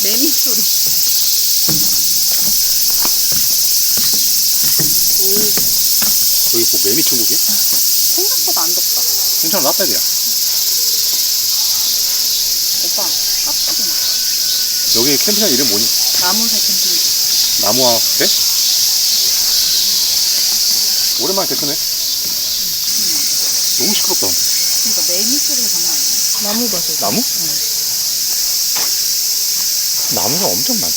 매미 소리. 거기 뭐 매미 천국이야? 생각보다 안 덥다. 괜찮아 나빼기야 오빠, 깍두기 나. 여기 캠핑장 이름 뭐니? 나무새 캠핑. 나무와 배? 오랜만에 데크네 너무 시끄럽다 그러니까 매미 소리가 장난 아니야. 나무 봐서. 나무? 나무가 엄청 많다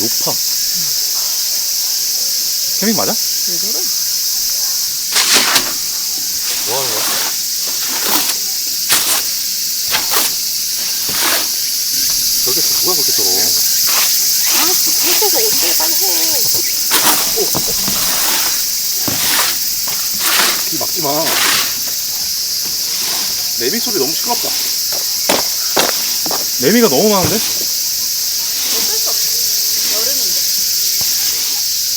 높아 캠핑 맞아? 왜 저래? 뭐 하는 거야? 저기서 누가 그렇게 썰어 아, 밑에서 어떻게 빨리 해. 귀 막지 마. 매미 소리 너무 시끄럽다. 매미가 너무 많은데? 어쩔 수 없어. 여름인데.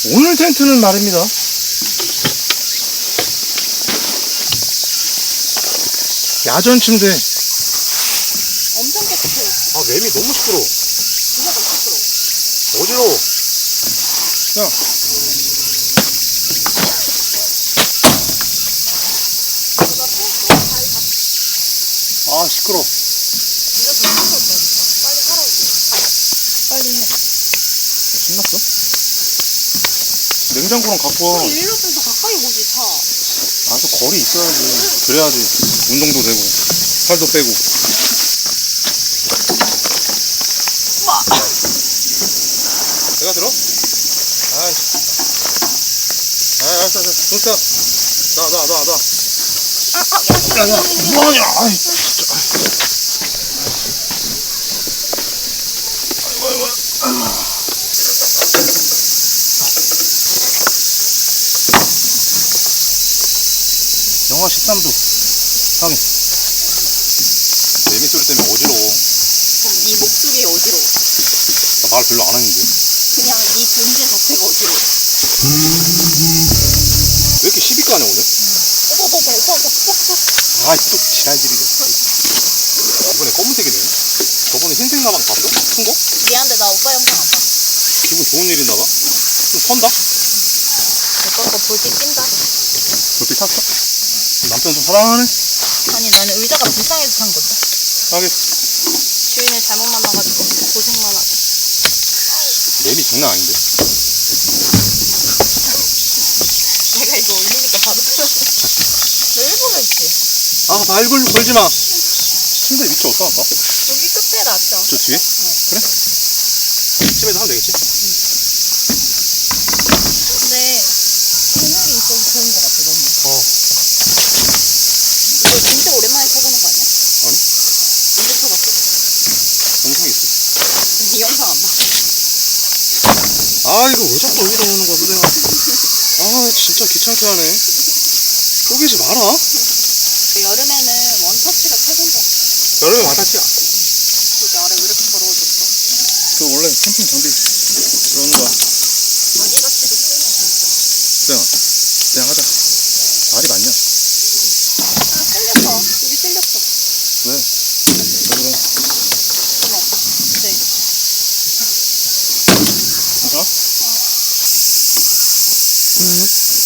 오늘 텐트는 말입니다. 야전 침대. 엄청 깨끗해요. 아, 매미 너무 시끄러워. 누가 더 시끄러워? 어지러워. 야. 아, 시끄러워. 네가 더 시끄럽다니까. 빨리 하라고. 빨리 해. 신났어? 냉장고랑 갖고 와. 일로 좀 더 가까이 오지, 차. 아, 또 거리 있어야지. 그래야지. 운동도 되고, 살도 빼고. 내가 들어? 아이씨. 아, 알았어, 알았어. 돈 써. 나, 나, 나, 나. 야, 야, 뭐하냐? 아이, 진짜. 아이고, 아이고. 영하 13도. 형이. 매미 소리 때문에 어지러워. 그럼 네 목소리 어지러워. 나 말 별로 안 하는데. 그냥 네 존재 자체가 어지러워. 왜 이렇게 시비 까냐, 오늘? 오빠, 오빠, 오빠, 오빠, 오빠, 오빠. 아, 또 지랄질이네. 이번에 검은색이네. 저번에 흰색 나방 봤어? 큰 거? 미안한데 나 오빠 영상 안 봐. 기분 좋은 일인가 봐? 좀 턴다? 오빠 거 볼때 낀다. 불빛 탔어? 좀 사랑하네? 아니 나는 의자가 불쌍해서 산 건데. 하게. 주인을 잘못 만나가지고 고생만 하고. 맵이 장난 아닌데? 내가 이거 올리니까 바로 틀었어. 너 일본어 있지? 아, 나 얼굴 걸지 마. 침대 위치 어디다 놨다? 여기 끝에 놨죠. 저 뒤에? 그래? 집에서 하면 되겠지? 근데 그늘이 있어서 좋은 것 같아 너무. 어. 너 진짜 오랜만에 타보는 거 아니야? 아니? 언제 타봤어? 영상이 있어. 네 영상 안 봐. 아, 이거 왜 자꾸 여기다 오는 거야, 선생님? 아, 진짜 귀찮게 하네. 쪼개지 마라. 그 여름에는 원터치가 최고인 것 같아. 여름에 와닿지야. 여기 아래 왜 이렇게 더러워졌어? 그 원래 캠핑 장비 그러는 거야. 아기같이도 쓰네 진짜. 그냥, 그냥 하자. 말이 많냐? 아, 쓸렸어. 여기 쓸렸어. 왜? 왜 그래? 어머. 네. 괜찮아?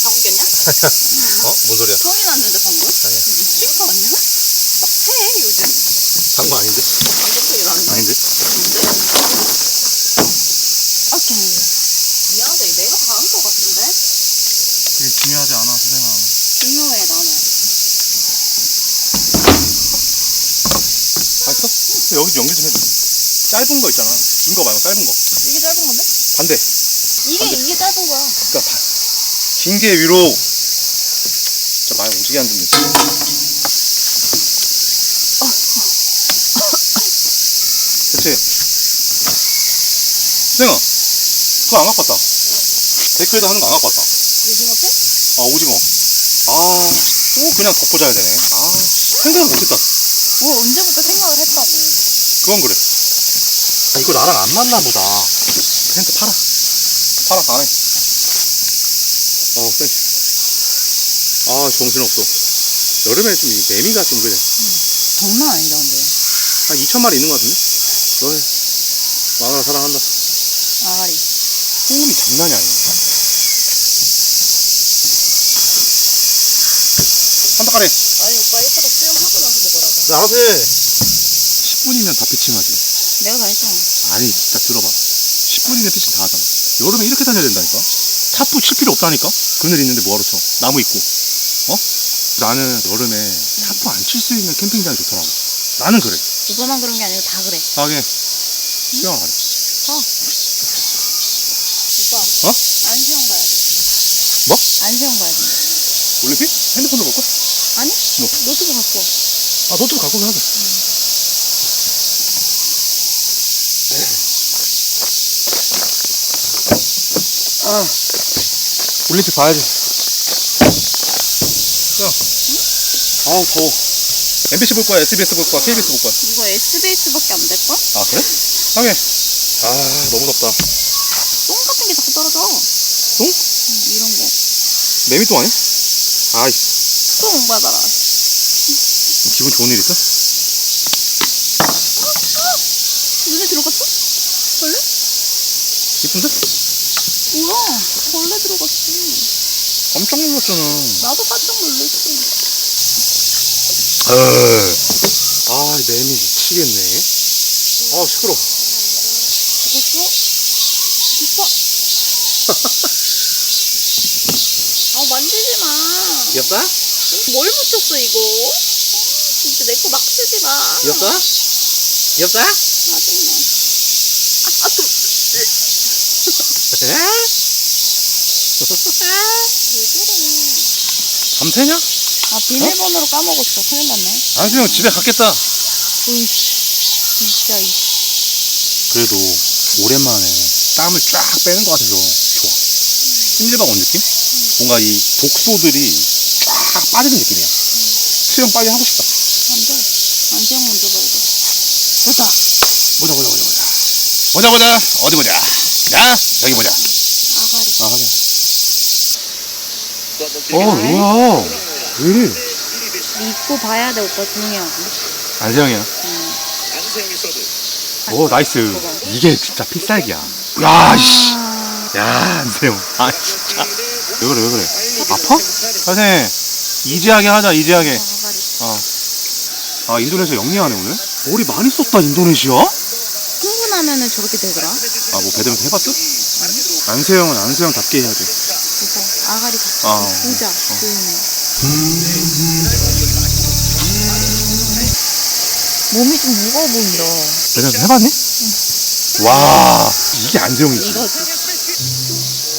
방귀겼냐? 어? 뭔 소리야? 소리 났는데 방금? 아니야. 미친 거 아니야? 막 패, 요즘. 장거 아닌데? 방귀 소리 나는데. 아닌데? 아, 좀. 미안한데, 내가 다 한 거 같은데? 그게 중요하지 않아, 선생아. 중요해, 나는. 맛있어? 여기 연결 좀 해줘. 짧은 거 있잖아. 긴 거 말고 짧은 거. 이게 짧은 건데? 반대. 이게, 안 돼. 이게 짧은 거야. 그니까, 긴 게 위로. 오지게 안 진짜. 그치? 수생아, 그거 안 갖고 왔다. 데크에다 하는 거 안 갖고 왔다. 오징어 패? 아, 오징어. 아, 또 그냥 덮고 자야 되네. 아, 생각을 못했다. 뭐, 언제부터 생각을 했다고. 그건 그래. 아, 이거 나랑 안 맞나 보다. 텐트 팔아. 팔아, 안 해. 어, 땡큐. 아, 정신없어. 여름에 좀 이 매미가 좀 그래. 장난 아니다, 근데. 한 2천 마리 있는 것 같은데? 너네 마누라 사랑한다. 아가리. 소음이 장난이 아니네. 한다 가네. 아니 오빠 이따가 수영하고 나서 먹으라고. 나 알아서 해. 10분이면 다 피칭하지. 내가 다 했잖아. 아니, 진짜 들어봐. 10분이면 피칭 다 하잖아. 여름에 이렇게 다녀야 된다니까? 타프 칠 필요 없다니까? 그늘 있는데 뭐하러 쳐? 나무 있고. 어? 나는 여름에 타프 안칠 수 있는 캠핑장이 좋더라고. 나는 그래. 오빠만 그런 게 아니고 다 그래. 가게. 수영을 하래. 쳐. 오빠. 어? 안수영 봐야 돼. 뭐? 안수영 봐야 돼. 올림픽? 핸드폰으로 볼까? 아니? 뭐? 노트북 갖고 와. 아, 노트북 갖고 가자. 아, 올림픽 봐야지. 아, 더워. MBC 볼 거야, SBS 볼 거야, KBS 볼 거야. 이거 SBS밖에 안 될걸? 아, 그래? 하게. 아, 너무 덥다. 똥 같은 게 자꾸 떨어져. 똥? 응, 이런 거. 매미똥 아니야? 아이씨, 똥 받아라. 기분 좋은 일 있어? 눈에 들어갔어? 벌레? 기쁜데? 뭐야? 벌레 들어갔어. 깜짝 놀랐잖아. 나도 깜짝 놀랐어. 아, 매미 미치겠네. 아, 시끄러. 죽었어? 있어. 아 만지지 마. 귀엽다? 뭘 묻혔어 이거? 아, 진짜 내 거 막 쓰지 마. 귀엽다? 귀엽다? 짜증나. 아, 좀. 왜 저래? 밤새냐? 아 비밀번호로 까먹었어. 큰일 났네. 안수영 집에 갔겠다. 으이씨. 진짜 이씨. 그래도 오랜만에 땀을 쫙 빼는 것 같아서 좋아. 찜질방 온 느낌? 뭔가 이 독소들이 쫙 빠지는 느낌이야. 수영 빨리 하고 싶다. 안 돼. 안수영 먼저 가보자. 오빠. 보자, 보자, 보자, 보자. 보자, 보자. 어디 보자. 야, 여기 보자. 아가리. 아, 하게. 어, 뭐야. 왜? 믿고 봐야 돼 오빠 조용히 하고. 안세영이야. 응. 오, 나이스. 그거. 이게 진짜 필살기야. 야, 씨. 아, 야, 안세영. 아, 진짜. 왜 그래, 왜 그래? 아파? 선생님, 이지하게 하자, 이지하게. 아가리. 어. 아, 인도네시아 영리하네, 오늘? 머리 많이 썼다, 인도네시아? 흥분하면은 저렇게 되더라. 아, 뭐, 배드민턴 해봤어? 안세영은 안세영답게 해야지. 오빠 아가리 같이 아, 보자. 어. 조용히. 몸이 좀 무거워 보인다. 배드민턴 해봤니? 와, 이게 안세영이지. 이거지.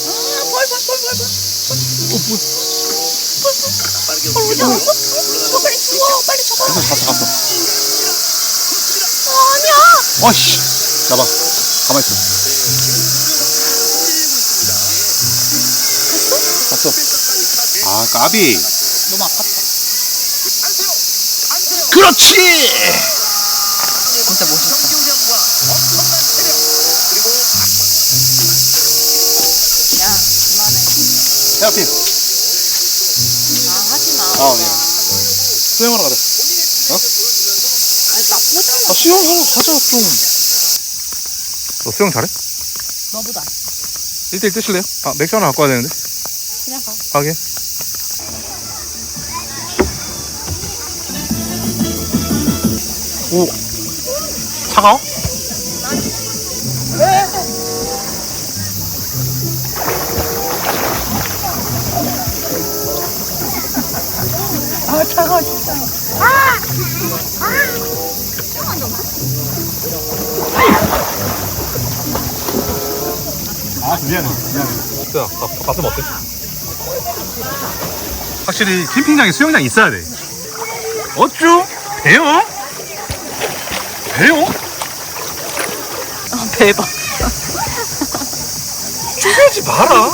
아, 벌, 벌, 벌, 벌, 벌. 어, 뭐야. 벌 오지 않았어? 어, 빨리 죽어. 빨리 죽어. 갔어, 갔어, 갔어. 아, 아니야. 어, 씨. 나봐. 가만있어. 갔어. 아, 까비. 너무 아깝다. 그렇지! 진짜 멋있다. 야, 그만해. 헤어핀. 아, 하지 마. 아, 미안. 수영하러 가자. 아니, 나쁘잖아. 아, 수영하러 가자, 좀. 너 수영 잘해? 너보다. 1대1 뜨실래요? 아, 맥주 하나 갖고 와야 되는데. 그냥 가. 하게. 오. 차가워? 아, 차가워, 진짜. 아, 미안해. 미안해. 야, 밥, 밥좀 어때? 확실히 캠핑장에 수영장 있어야 돼. 어쭈? 배요? 배요? 아, 대박. 쪼개지 마라.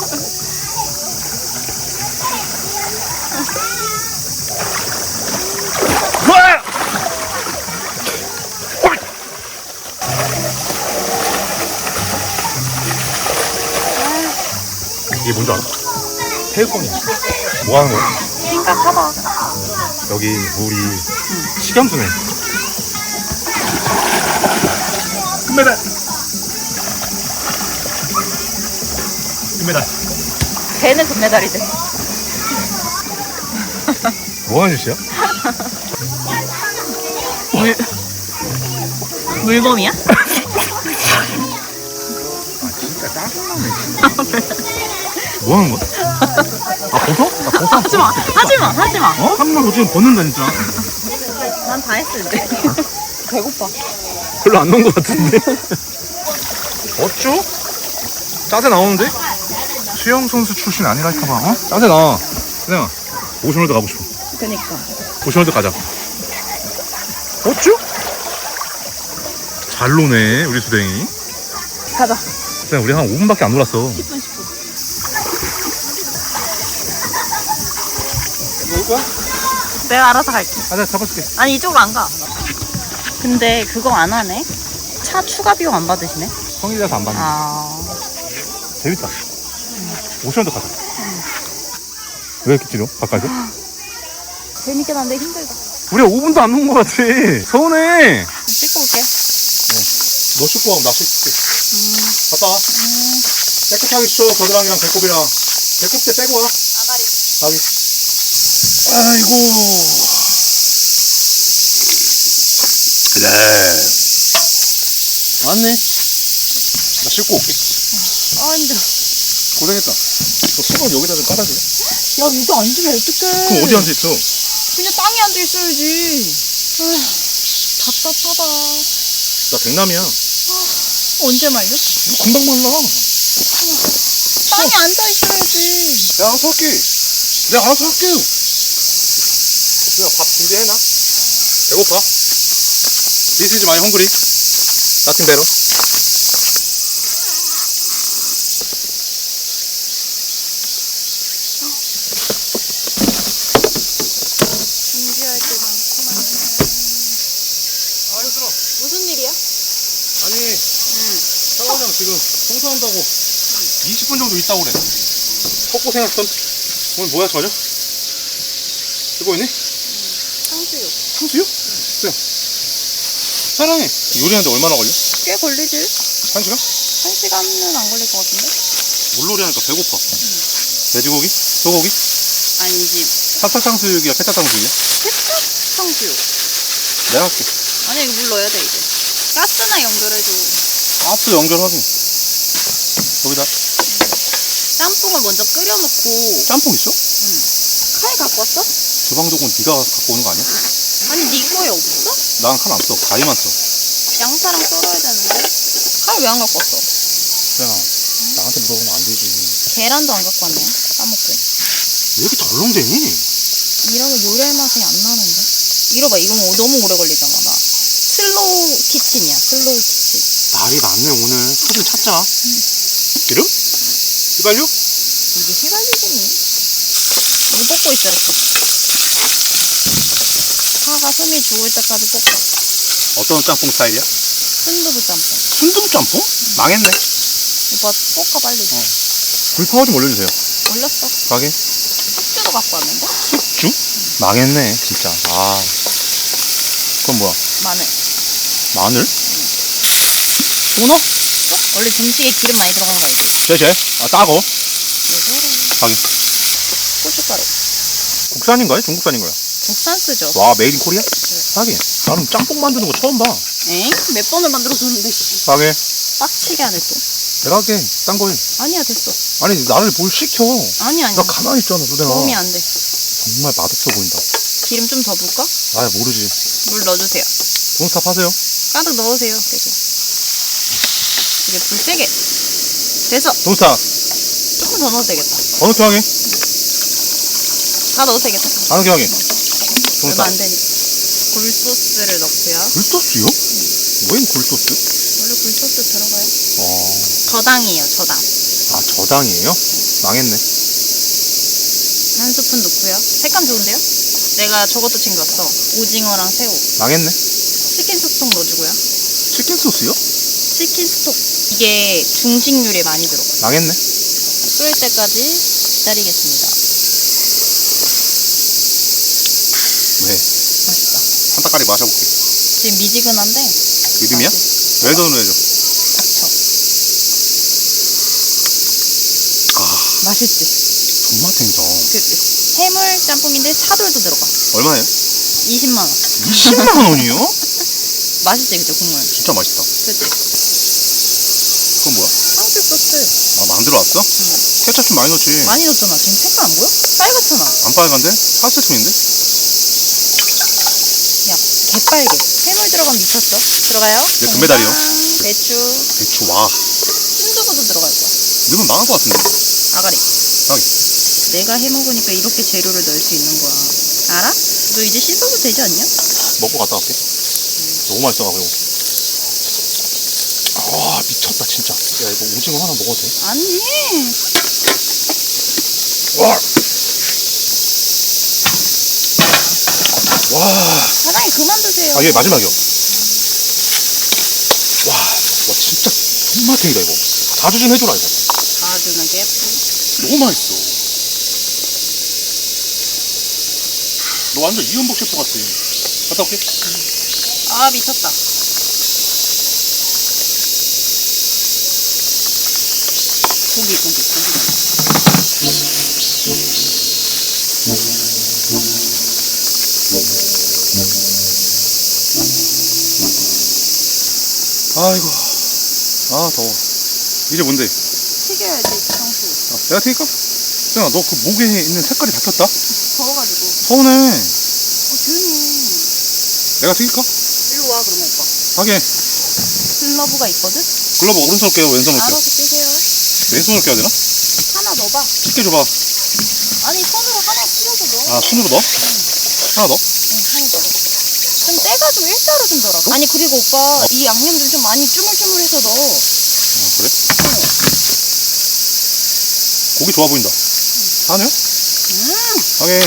이게 뭔지 알아? 태우권이야. 뭐 하는 거야? 심각하다. 여기 물이 식염수네. 금메달 금메달 걔는 금메달이지. 뭐 하는 짓이야? 물 물범이야? 아 진짜 짜증나네 뭐 하는 거야? 아 벗어? 아 벗어? 하지 마, 하지 마, 하지 마. 어? 한번 지금 벗는다 진짜 난 다 했을 이제. 아. 배고파. 별로 안 넣은 것 같은데. 어쭈? 짜세 나오는데? 수영 선수 출신 아니랄까 봐, 어? 짜세 나와. 그냥 오션월드 가고 싶어. 그니까. 오션월드 가자. 어쭈? 잘 노네, 우리 수댕이. 가자. 그냥 우리 한 5분밖에 안 놀았어. 10분, 10분. 먹을 거야? 내가 알아서 갈게. 아, 내가 잡아줄게. 아니 이쪽으로 안 가. 근데 그거 안 하네. 차 추가 비용 안 받으시네. 성일이라서 안 받네. 아. 재밌다. 오션월드 가자. 왜 이렇게 길어? 가까이서? 재밌긴 한데 힘들다. 우리 5분도 안 놓은 것 같아. 서운해. 씻고 올게. 너 씻고 가면 나 씻을게. 갔다 와. 깨끗하게 씻어, 겨드랑이랑 배꼽이랑. 배꼽대 빼고 와. 아가리. 가기. 아이고. 그래. 왔네. 나 씻고 올게. 아 힘들어. 고생했다. 너 수건 여기다 좀 깔아줄래? 야 이거 앉으면 어떡해. 그럼 어디 앉아있어? 그냥 땅에 앉아 있어야지. 아휴, 답답하다. 나 백남이야. 언제 말려? 이거 금방 말라. 땅에 앉아 있어야지. 내가 알아서 할게. 내가 알아서 할게. 내가 밥 준비해놔. 배고파? This is my hungry. Nothing better. 준비할 게 많구만. 아 힘들어. 무슨 일이야? 아니 응. 샤워장 지금 청소한다고 20분 정도 있다 오래. 헛고생했던 오늘 뭐야 저녁? 이거 있니? 상수육. 탕수육? 그래. 사랑해. 요리하는데 얼마나 걸려? 꽤 걸리지? 한 시간? 한 시간은 안 걸릴 것 같은데? 물놀이 하니까 배고파. 돼지고기? 소고기? 아니지. 사찰 탕수육이야? 페타 탕수육이야? 케찹 상수육. 내가 할게. 아니야 이거 물 넣어야 돼 이제. 가스나 연결해줘. 가스 연결하기. 여기다. 짬뽕을 먼저 끓여놓고 짬뽕 있어? 칼 갖고 왔어? 주방도구는 네가 갖고 오는 거 아니야? 아니 네 거에 없어? 난 칼 안 써. 가위만 써. 양파랑 썰어야 되는데 칼 왜 안 갖고 왔어? 그냥 나한테 물어보면 안 되지. 계란도 안 갖고 왔네 까먹고 왜 이렇게 덜렁대니? 이러면 요리할 맛이 안 나는데 이러봐 이거 뭐 너무 오래 걸리잖아 나 슬로우 키친이야 슬로우 키친 날이 많네 오늘. 소를 찾자. 기름? 휘발유? 이게 휘갈리겠니? 물 볶고 있어 이렇게 파가 숨이 죽을 때까지 볶아 어떤 짬뽕 스타일이야? 순두부 짬뽕 순두부 짬뽕? 망했네. 오빠 볶아 빨리 불파워 좀 올려주세요. 올렸어 가게. 숙주도 갖고 왔는데 숙주? 망했네 진짜. 아. 그건 뭐야? 마늘 마늘? 문어? 어? 원래 김치에 기름 많이 들어가는 거 알지? 쟤쟤? 아 따고. 왜 저래 가게. 고춧가루 국산인가요? 중국산인가요? 국산 쓰죠. 와 메이드 인 코리아? 하긴. 나는 짬뽕 만드는 거 처음 봐. 엥? 몇 번을 만들어줬는데 씨. 가게 빡치게 하네 또 내가 할게 딴 거해 아니야 됐어. 아니 나를 뭘 시켜. 아니 아니 나 가만히 있잖아 수댕아 도움이 안 돼. 정말 맛없어 보인다. 기름 좀더 붓까? 아 모르지. 물 넣어주세요. 돈스탑 하세요. 가득 넣으세요 계속. 이게 불 세게. 돼서. 돈스탑 조금 더 넣어도 되겠다. 어느 게 하게? 다 넣어도 되겠다. 어느 게 하게? 얼마 돈스탑 안 되니까. 굴소스를 넣고요. 굴소스요? 웬 굴소스? 원래 굴소스 들어가요. 어... 저당이에요 저당. 아 저당이에요? 망했네. 한 스푼 넣고요. 색감 좋은데요? 내가 저것도 챙겼어. 오징어랑 새우. 망했네. 치킨 스톡 넣어주고요. 치킨 소스요? 치킨 스톡 이게 중식류에 많이 들어가 망했네. 끓을 때까지 기다리겠습니다 왜? 따까리 마셔볼게 지금 미지근한데 기름이야? 맛있- 웰던으로 해줘 닥쳐 맛있지? 존맛탱이다. 그치? 해물 짬뽕인데 차돌도 들어가. 얼마예요? 20만원. 20만 원이요? 맛있지, 그치, 국물? 진짜 맛있다. 그치? 그건 뭐야? 상추 소스. 아, 만들어 왔어? 케첩 좀 많이 넣었지. 많이 넣었잖아. 지금 색깔 안 보여? 빨갛잖아. 안 빨간데? 파스톤인데? 야, 개빨개. 해물 들어가면 미쳤죠? 들어가요? 네, 금메달이요. 배추, 배추, 와. 순두부도 들어갈 거야. 넣으면 망할 것 같은데. 아가리. 아가리. 내가 해 먹으니까 이렇게 재료를 넣을 수 있는 거야. 알아? 너 이제 씻어도 되지 않냐? 먹고 갔다 올게. 너무 맛있어가지고. 와, 미쳤다, 진짜. 야, 이거 오징어 하나 먹어도 돼? 아니. 와! 와! 사장님 그만 드세요. 아, 얘 마지막이요. 와, 와 진짜 존맛탱이다, 이거. 자주 좀 해줘라, 이거. 가주는 게. 너무 맛있어. 너 완전 이현복 셰프 같아. 갔다 올게. 아 미쳤다. 고기 고기. 아이고. 아, 더워. 이제 뭔데? 튀겨야지 상추. 아, 내가 튀길까? 수영아, 너 그 목에 있는 색깔이 바뀌었다? 더워가지고. 서운해. 어 조용히. 내가 튀길까? 일로 와 그러면 오빠. 하게. 글러브가 있거든. 글러브 오른손 껴요, 왼손을 껴. 알아서 끼세요. 왼손을 껴야 되나? 하나 넣어봐. 쉽게 줘봐. 아니 손으로 하나 튀어서 넣어. 아, 손으로 넣어? 하나 넣어? 일자로 좀 덜어. 아니 그리고 오빠 이 양념 좀, 좀 많이 쭈물쭈물해서 넣어. 그래? 고기 좋아 보인다. 하네? 음. 하게.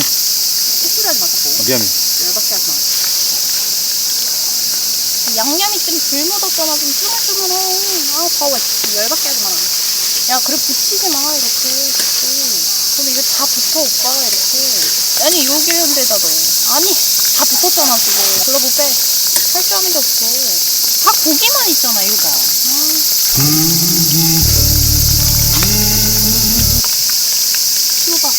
콧소리 하지 마 자꾸. 아, 미안해. 열받게 하지 마. 양념이 좀 덜 묻었잖아. 좀 쭈물쭈물해. 아, 더워. 열받게 하지 마. 야, 그래, 붙이지 마. 이렇게. 자꾸. 그럼 이거 다 붙어, 오빠. 이렇게. 아니, 여기 데다 넣어. 아니, 다 붙었잖아, 지금. 글러브 빼. 살짝만 더 붙어. 다 고기만 있잖아, 이거 봐. 아. 이거 봐.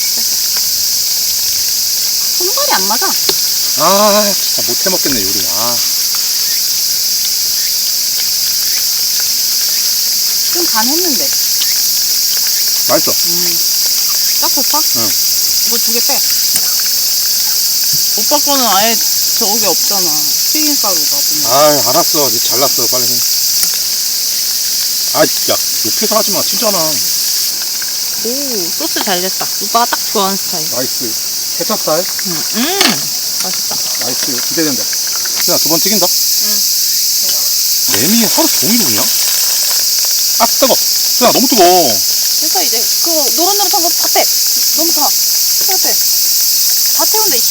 손발이 안 맞아. 아, 아, 못해 먹겠네, 요리. 아. 좀 간했는데. 맛있어. 음. 딱 좋다? 응. 뭐 두 개 빼. 오빠 거는 아예 저게 없잖아. 튀김 가루가. 보면. 아, 알았어. 니 잘났어. 빨리 해. 아, 야, 높여서 하지 마. 튀잖아. 오, 소스 잘 됐다. 오빠가 딱 좋아하는 스타일. 나이스. 케찹 살. 음, 음. 맛있다. 나이스. 기대된다. 수야, 두 번 튀긴다. 응. 냄이 하루 종일 오냐? 아, 뜨거. 수야, 너무 뜨거워. 그래서 이제 그 노릇노릇한 거다 빼. 너무 다. 그냥 빼. 다 채우면 돼.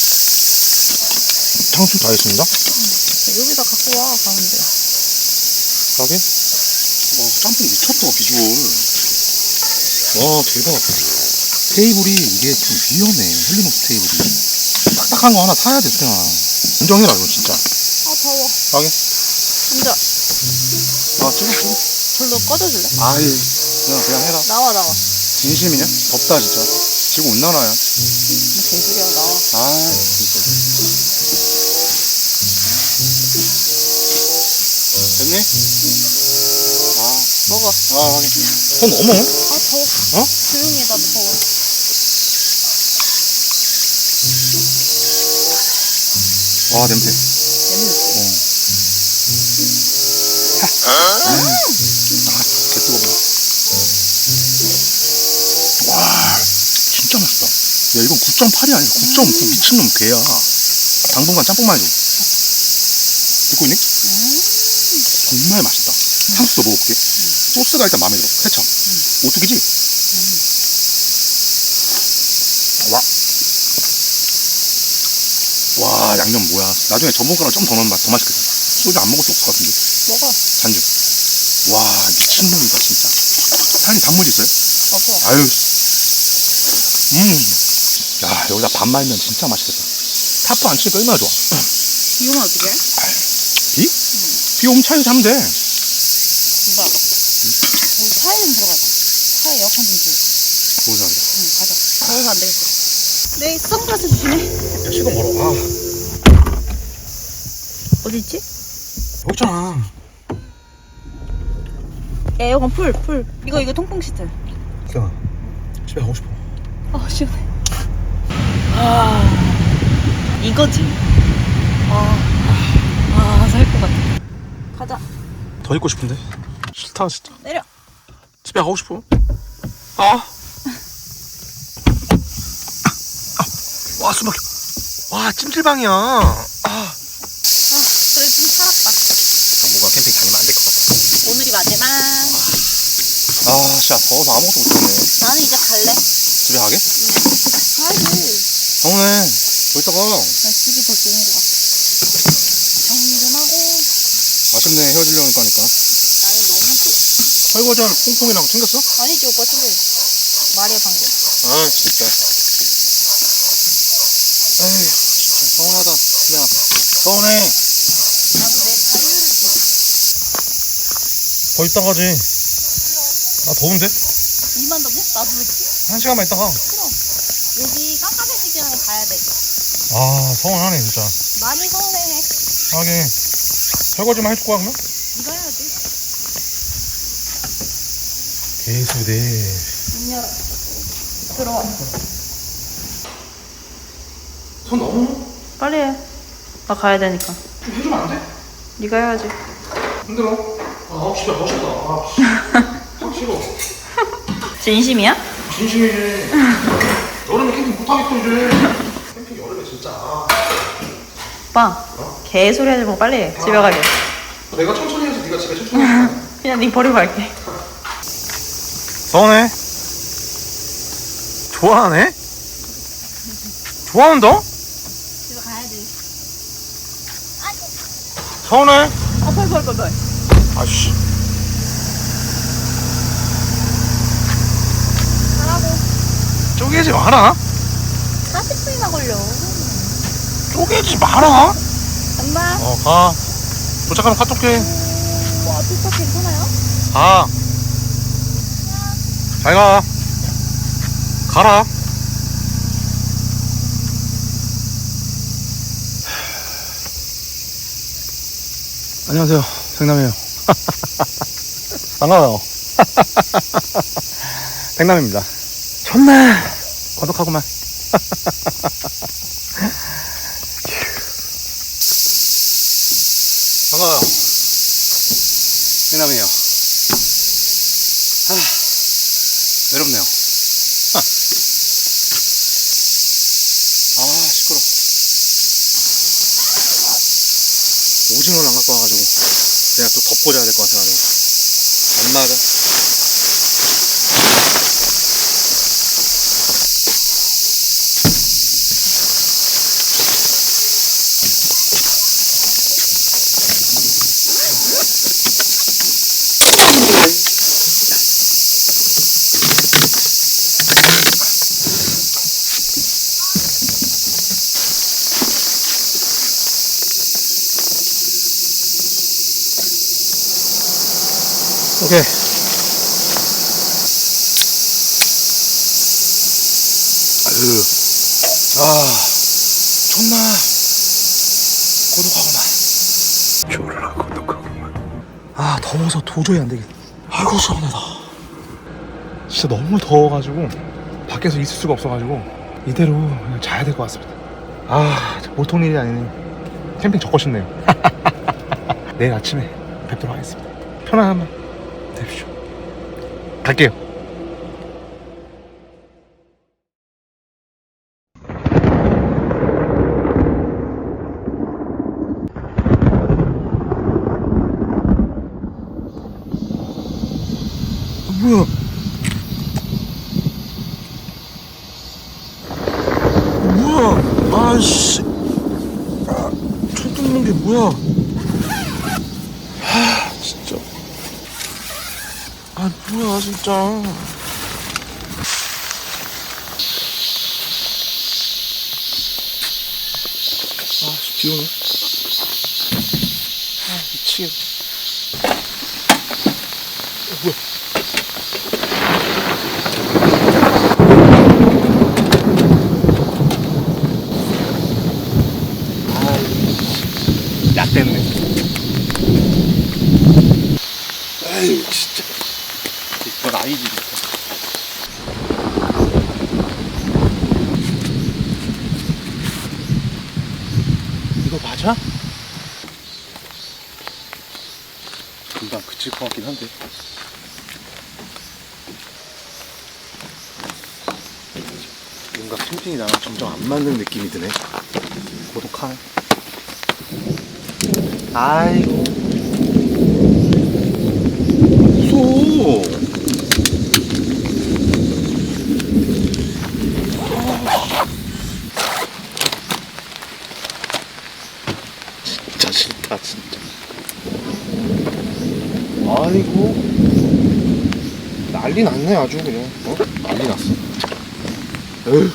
탕수 다 했습니다. 여기다 갖고 와, 가운데. 가게? 와, 짬뽕 미쳤다, 비주얼. 와, 대박. 테이블이 이게 좀 위험해. 헬리모스 테이블이. 딱딱한 거 하나 사야 돼, 수야. 인정해라, 이거 진짜. 아, 더워. 가게? 앉아. 아, 찍어, 찍어. 절로 꺼져줄래? 아이, 그냥, 그냥 해라. 나와, 나와. 뭐 진심이냐? 덥다, 진짜. 지금 온나나야. 뭐 개소리야, 나와. 아, 됐니? 아, 먹어. 아, 확인. 손 넘어? 아, 더워. 어? 조용히 해, 나 더워. 와, 냄새. 냄새 좋지? 어. 아, 개 뜨겁네. 와, 진짜 맛있다. 야, 이건 9.8이 아니라 9.9 미친놈 개야. 당분간 짬뽕 많이 줘. 듣고 있니? 정말 맛있다. 향수도 먹어볼게. 소스가 일단 마음에 들어. 케찹. 오뚜기지? 와. 와, 양념 뭐야. 나중에 전분가루 좀더 넣으면 맛- 더 맛있겠다. 소주 안 먹을 수 없을 것 같은데? 먹어. 잔주. 와, 미친놈이다, 진짜. 사장님 단무지 있어요? 없어. 아유. 음. 야, 여기다 밥 말면 진짜 맛있겠다. 타프 안 치니까 얼마나 좋아. 비 오면 어떡해? 비? 비 오면 차에서 자면 돼. 오빠. 여기 차에 좀 들어가자. 차에 에어컨 좀 틀자. 좋은 생각이다. 응, 가자. 더워서 안 되겠어. 내 선글라스 주시네. 야, 시동 걸어. 아, 어디 있지? 여기 있잖아. 에어컨 풀, 풀. 이거, 이거 통풍 시트. 기영아, 집에 가고 싶어. 아, 시원해. 아, 이거지. 아, 아, 살 것 같아. 가자. 더 있고 싶은데. 싫다, 진짜. 내려. 집에 가고 싶어. 아. 아. 와, 숨 막혀. 와, 찜질방이야. 아. 그래, 좀 살았다. 당분간 캠핑 다니면 안 될 것 같아. 오늘이 마지막. 아, 진짜 더워서 아무것도 못하네. 나는 이제 갈래. 집에 가게? 가야지. 정우는 여기다가 나 집이 더 좋은 것 같아. 정든하고 아쉽네 하니까. 나는 너무 좋아. 설거지 하는 퐁퐁이랑 챙겼어? 아니지, 오빠 친구. 말이야, 방금. 아 진짜. 에휴 진짜 서운하다. 그냥 서운해. 나도 내 자유를 줘. 더 있다 가지. 나 더운데? 이만 덥냐? 나도 그렇지? 한 시간만 있다가. 그럼. 여기 깜깜해지기 전에 가야 돼. 아 서운하네 진짜. 많이 서운해. 하긴 설거지만 해줄 거야 그러면? 네가 해야지. 개수대. 문 열어. 들어와. 손 너무 빨리 해. 나 가야 되니까. 좀 해주면 안 돼? 네가 해야지. 힘들어. 아 가고 싶다. 아 씨. 확 싫어. 진심이야? 진심이지. 여름에 캠핑 못하겠어 이제. 캠핑 여름에 진짜. 아, 오빠. 개소리 하지 말고 빨리 해. 집에 가게. 내가 천천히 해서 네가 집에 천천히 해. 그냥 네 버리고 갈게. 서운해? 좋아하네? 좋아한다? 집에 가야지. 서운해? 아, 빨리, 빨리, 빨리. 아씨. 가라고. 쪼개지 마라. 40분이나 걸려. 쪼개지 마라. 엄마. 어, 가. 도착하면 카톡해. 와, 피터 괜찮아요? 가. 잘 가. 가라. 안녕하세요. 백남이에요. 반가워요. 백남입니다. 좋네. 거독하구만. 반가워요. 백남이에요. 아, 외롭네요. 아, 시끄러. 오징어를 안 갖고 와가지고 내가 또 덮고 자야 될 것 같아가지고 안 맞아. 오케이. 아유, 아, 좋나. 고독하구만. 좋으라 고독하구만. 아, 더워서 도저히 안 되겠네. 아이고, 시원하다. 진짜 너무 더워가지고, 밖에서 있을 수가 없어가지고, 이대로 그냥 자야 될 것 같습니다. 아, 보통 일이 아니네. 캠핑 적고 싶네요. 내일 아침에 뵙도록 하겠습니다. 편안한 밤 되십시오. 갈게요. 뭐야? 뭐야? 아씨. 아, 총 뚫는 게 뭐야? 하, 진짜. 아, 뭐야, 진짜. 아, 비 오네. 아, 미치겠네. 어, 뭐야. 진짜. 이건 아니지. 이거 맞아? 금방 그칠 것 같긴 한데. 뭔가 캠핑이 나랑 점점 안 맞는 느낌이 드네. 고독하네. 아이고. 무서워. 진짜 싫다, 진짜. 아이고. 난리 났네, 아주 그냥. 어? 난리 났어. 에휴.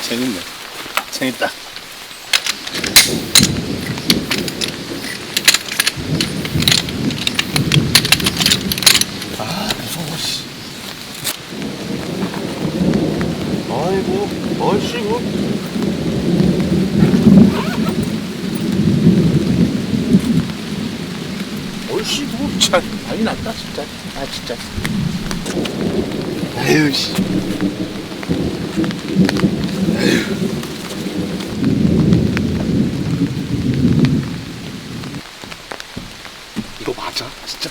재밌네. 재밌다. 아, 무서워, 씨. 아이고, 아이고. 얼씨구, 참, 난리 났다, 진짜. 아. 아유, 씨. 이거 맞아? 진짜?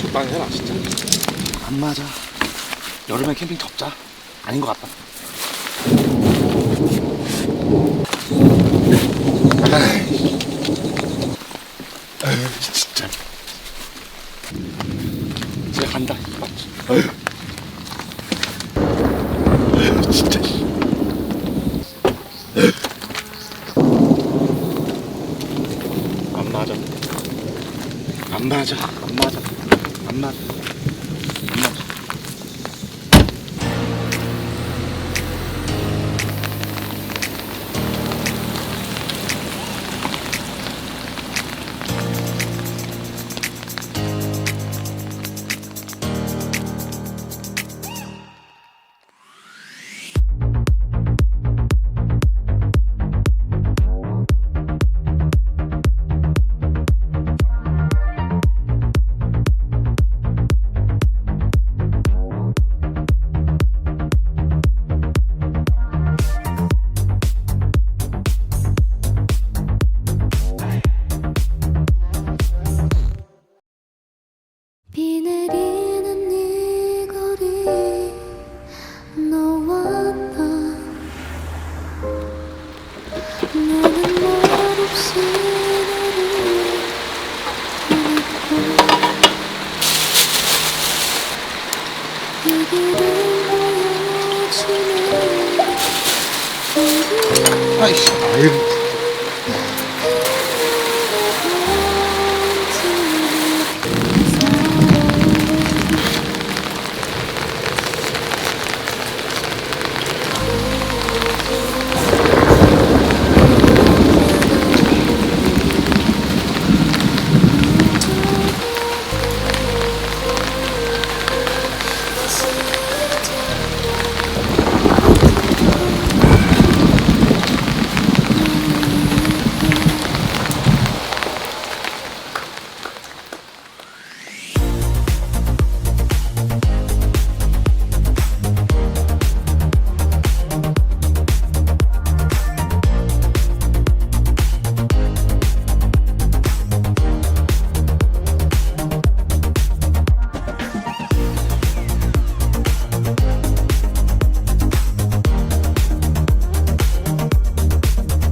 적당히 해라 진짜 안 맞아 여름에 캠핑 덥자 아닌 것 같다. 아유 진짜 제가 간다 맞지 아유. 아유 진짜 씨. 안 맞아 안 맞아